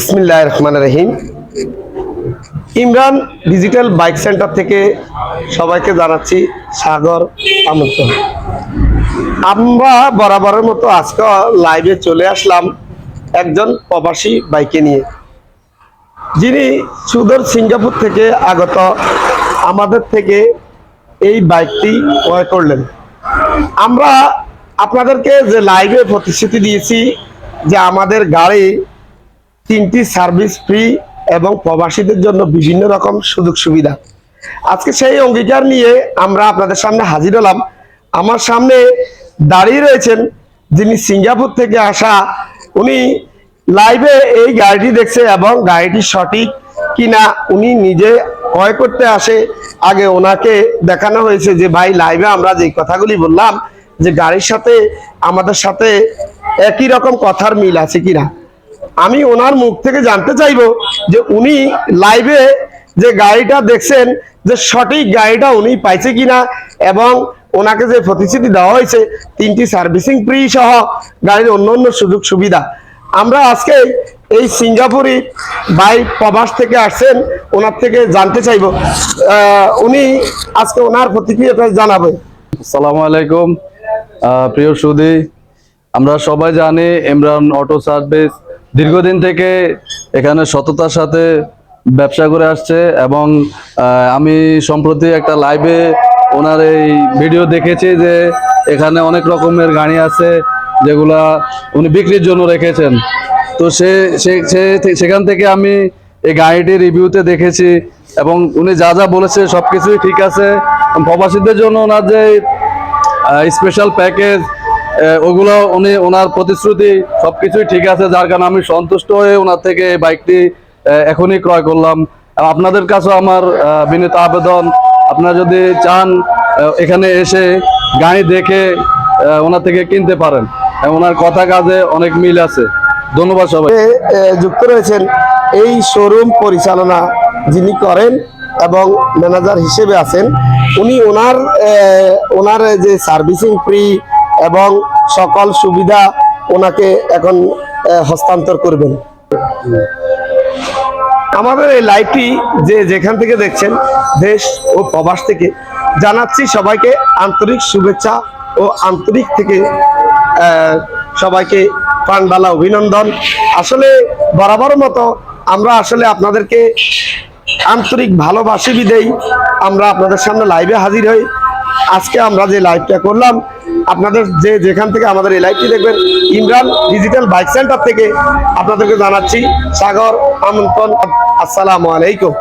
বিসমিল্লাহ রহমান রহিম ইমরান ডিজিটাল বাইক সেন্টার থেকে সবাইকে জানাচ্ছি সাগর আমন্ত্রণ। আমরা বরাবরের মতো আজকে লাইভে চলে আসলাম একজন প্রবাসী বাইকে নিয়ে। যিনি সুদূর সিঙ্গাপুর থেকে আগত। আমাদের থেকে এই বাইকটি ক্রয় করলেন। আমরা আপনাদেরকে যে লাইভে প্রতিশ্রুতি দিয়েছি যে আমাদের গাড়ি তিনটি সার্ভিস ফ্রি এবং প্রবাসীদের জন্য বিভিন্ন রকম সুযোগ সুবিধা। আজকে সেই অঙ্গীকার নিয়ে আমরা আপনাদের সামনে হাজির হলাম। আমার সামনে দাঁড়িয়ে রয়েছেন যিনি সিঙ্গাপুর থেকে আসা, উনি লাইভে এই গাড়িটি দেখছে এবং গাড়িটি সঠিক কিনা উনি নিজে ক্রয় করতে আসে। আগে ওনাকে দেখানো হয়েছে যে, ভাই, লাইভে আমরা যে কথাগুলি বললাম যে, গাড়ির সাথে আমাদের সাথে একই রকম কথার মিল আছে কিনা? আমি ওনার মুখ থেকে জানতে চাইব যে উনি লাইভে যে গাড়িটা দেখছেন, যে সঠিক গাড়িটা উনি পাইছে কিনা এবং ওনাকে যে প্রতিশ্রুতি দেওয়া হয়েছে, তিনটি সার্ভিসিং ফ্রি সহ গাড়ির অন্য অন্য সুযোগ সুবিধা। আমরা আজকে এই সিঙ্গাপুরি বাই প্রবাস থেকে আসছেন, ওনার থেকে জানতে চাইব। উনি আজকে ওনার প্রতিক্রিয়াটা জানাবে। আসসালামু আলাইকুম। প্রিয় সুদী আমরা সবাই জানি ইমরান অটো সার্ভিস দীর্ঘদিন থেকে এখানে সততার সাথে ব্যবসা করে আসছে এবং আমি সম্প্রতি একটা লাইভে ওনার এই ভিডিও দেখেছি যে এখানে অনেক রকমের গাড়ি আছে যেগুলা উনি বিক্রির জন্য রেখেছেন। তো সে সেখান থেকে আমি এই গাড়িটি রিভিউতে দেখেছি এবং উনি যা যা বলেছে সব কিছুই ঠিক আছে। প্রবাসীদের জন্য ওনার যে স্পেশাল প্যাকেজ ওগুলো উনি, ওনার প্রতিশ্রুতি সবকিছুই ঠিক আছে, যার কারণে আমি সন্তুষ্ট হয়ে ওনার থেকে বাইকটি এখনই ক্রয় করলাম। আপনাদের কাছেও আমার বিনীত আবেদন, আপনারা যদি চান এখানে এসে গাড়ি দেখে ওনার থেকে কিনতে পারেন। ওনার কথা কাজে অনেক মিল আছে। ধন্যবাদ সবাই যুক্ত রয়েছেন এই শোরুম পরিচালনা যিনি করেন এবং ম্যানেজার হিসেবে আছেন, উনি ওনার ওনার যে সার্ভিসিং ফ্রি এবং সকল সুবিধা ওনাকে এখন হস্তান্তর করবেন। আমাদের এই লাইভটি যে যেখান থেকে দেখছেন, দেশ ও প্রবাস থেকে, জানাচ্ছি সবাইকে আন্তরিক শুভেচ্ছা ও আন্তরিক থেকে সবাইকে প্রাণবালা অভিনন্দন। আসলে বরাবর মতো আমরা আসলে আপনাদেরকে আন্তরিক ভালোবাসি বিদেই আমরা আপনাদের সামনে লাইভে হাজির হই। আজকে আমরা যে লাইভটা করলাম, আপনাদের যে যেখান থেকে আমাদের এই লাইভটি দেখবেন, ইমরান ডিজিটাল বাইক সেন্টার থেকে আপনাদেরকে জানাচ্ছি। সাগর, আমন্ত্রণ, আসসালামু আলাইকুম।